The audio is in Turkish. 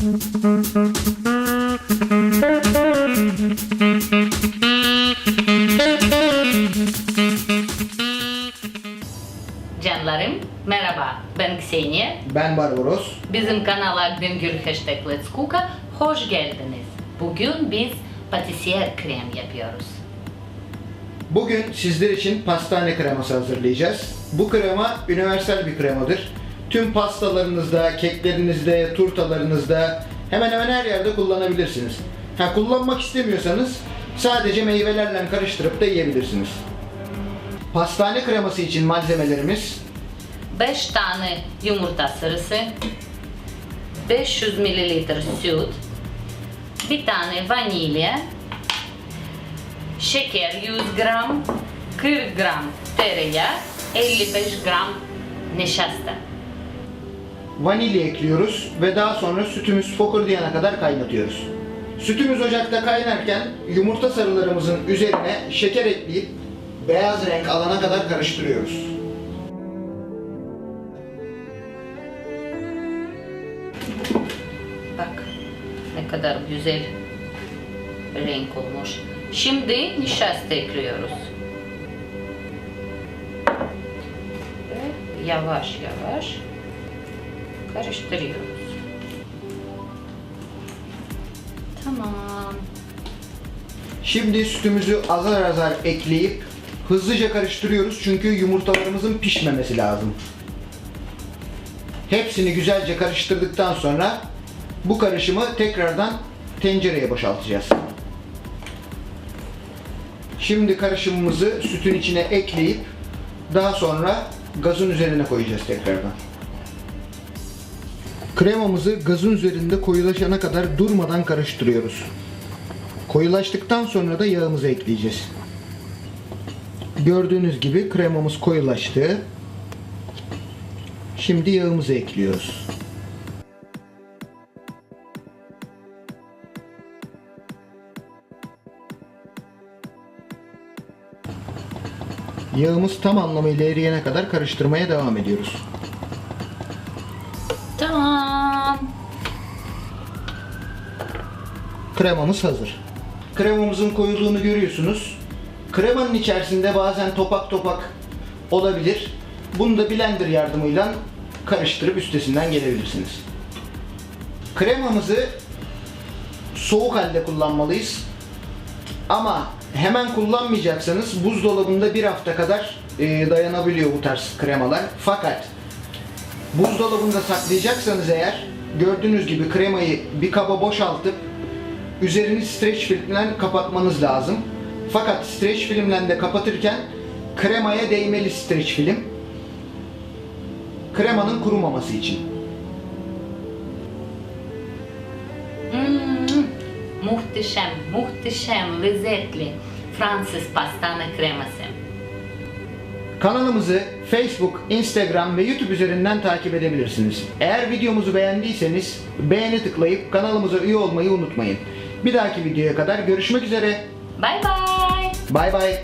Canlarım merhaba ben Ksenia. Ben Barbaros. Bizim kanala Güngör Hashtag Let's Cook'a hoş geldiniz. Bugün biz patisiyer krem yapıyoruz. Bugün sizler için pastane kreması hazırlayacağız. Bu krema universal bir kremadır. Tüm pastalarınızda, keklerinizde, turtalarınızda hemen hemen her yerde kullanabilirsiniz. Ha kullanmak istemiyorsanız sadece meyvelerle karıştırıp da yiyebilirsiniz. Pastane kreması için malzemelerimiz 5 tane yumurta sarısı, 500 ml süt, bir tane vanilya, şeker 100 gram, 40 gram tereyağı, 55 gram nişasta. Vanilya ekliyoruz ve daha sonra sütümüz fokurdayana kadar kaynatıyoruz. Sütümüz ocakta kaynarken yumurta sarılarımızın üzerine şeker ekleyip beyaz renk alana kadar karıştırıyoruz. Bak ne kadar güzel renk olmuş. Şimdi nişasta ekliyoruz. Yavaş yavaş karıştırıyoruz. Tamam. Şimdi sütümüzü azar azar ekleyip hızlıca karıştırıyoruz çünkü yumurtalarımızın pişmemesi lazım. Hepsini güzelce karıştırdıktan sonra bu karışımı tekrardan tencereye boşaltacağız. Şimdi karışımımızı sütün içine ekleyip daha sonra gazın üzerine koyacağız tekrardan. Kremamızı gazın üzerinde koyulaşana kadar durmadan karıştırıyoruz. Koyulaştıktan sonra da yağımızı ekleyeceğiz. Gördüğünüz gibi kremamız koyulaştı. Şimdi yağımızı ekliyoruz. Yağımız tam anlamıyla eriyene kadar karıştırmaya devam ediyoruz. Kremamız hazır. Kremamızın koyulduğunu görüyorsunuz. Kremanın içerisinde bazen topak topak olabilir. Bunu da blender yardımıyla karıştırıp üstesinden gelebilirsiniz. Kremamızı soğuk halde kullanmalıyız. Ama hemen kullanmayacaksanız buzdolabında bir hafta kadar e, dayanabiliyor bu tarz kremalar. Fakat buzdolabında saklayacaksanız eğer gördüğünüz gibi kremayı bir kaba boşaltıp üzerini streç filmle kapatmanız lazım. Fakat streç filmle de kapatırken kremaya değmeli streç film. Kremanın kurumaması için. Hmm, muhteşem, muhteşem, lezzetli Fransız pastane kreması. Kanalımızı Facebook, Instagram ve YouTube üzerinden takip edebilirsiniz. Eğer videomuzu beğendiyseniz beğeni tıklayıp kanalımıza üye olmayı unutmayın. Bir dahaki videoya kadar görüşmek üzere. Bye bye. Bay bay.